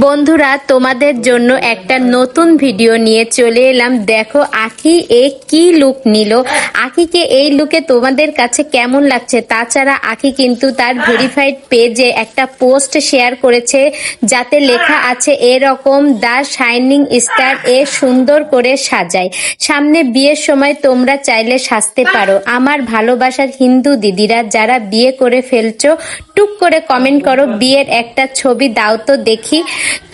বন্ধুরা, তোমাদের জন্য একটা নতুন ভিডিও নিয়ে চলে এলাম। দেখো আখি এ কি লুক নিল? আখিকে এই লুকে তোমাদের কাছে কেমন লাগছে? তাছাড়া আখি কিন্তু তার ভেরিফাইড পেজে একটা পোস্ট শেয়ার করেছে, যাতে লেখা আছে এরকম দ্য শাইনিং স্টার এ সুন্দর করে সাজায়। সামনে বিয়ের সময় তোমরা চাইলে সাজতে পারো। আমার ভালোবাসার হিন্দু দিদিরা, যারা বিয়ে করে ফেলছো, টুক করে কমেন্ট করো, বিয়ের একটা ছবি দাও তো দেখি।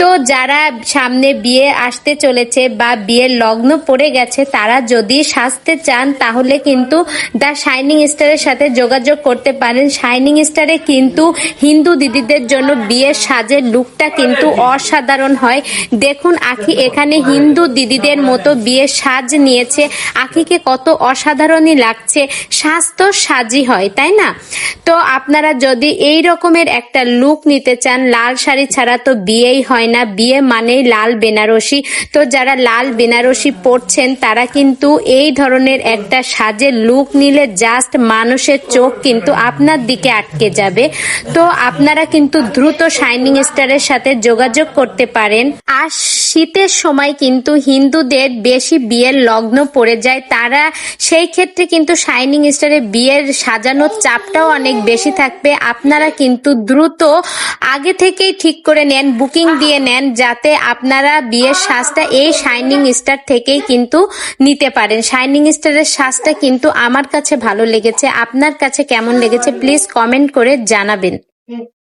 তো যারা সামনে বিয়ে আসতে চলেছে বা বিয়ের লগ্ন পড়ে গেছে, তারা যদি সাজতে চান, তাহলে কিন্তু দ্য শাইনিং স্টারের সাথে যোগাযোগ করতে পারেন। শাইনিং স্টারে কিন্তু হিন্দু দিদিদের জন্য বিয়ের সাজের লুকটা কিন্তু অসাধারণ হয়। দেখুন আখি এখানে হিন্দু দিদিদের মতো বিয়ের সাজ নিয়েছে। আখিকে কত অসাধারণই লাগছে। সাজ তো সাজই হয়, তাই না? তো আপনারা যদি এই রকমের একটা লুক নিতে চান, লাল শাড়ি ছাড়া তো বিয়েই হয় না। বিয়ে মানেই লাল বেনারসি। তো যারা লাল বেনারসি পরছেন, তারা কিন্তু এই ধরনের একটা সাজের লুক নিলে জাস্ট মানুষের চোখ কিন্তু আপনার দিকে আটকে যাবে। তো আপনারা কিন্তু দ্রুত শাইনিং স্টারের সাথে যোগাযোগ করতে পারেন। আর শীতের সময় কিন্তু হিন্দুদের বেশি বিয়ের লগ্ন পড়ে যায়। তারা সেই ক্ষেত্রে কিন্তু শাইনিং স্টারে বিয়ের সাজানোর চাপটাও অনেক বেশি থাকবে। আপনারা কিন্তু দ্রুত আগে থেকেই ঠিক করে নেন। বুকিং দিয়ে নেন যাতে আপনারা বিয়ের সাজটা এই শাইনিং স্টার থেকেই কিন্তু নিতে পারেন। শাইনিং স্টারের সাজটা কিন্তু আমার কাছে ভালো লেগেছে। আপনার কাছে কেমন লেগেছে? প্লিজ কমেন্ট করে জানাবেন।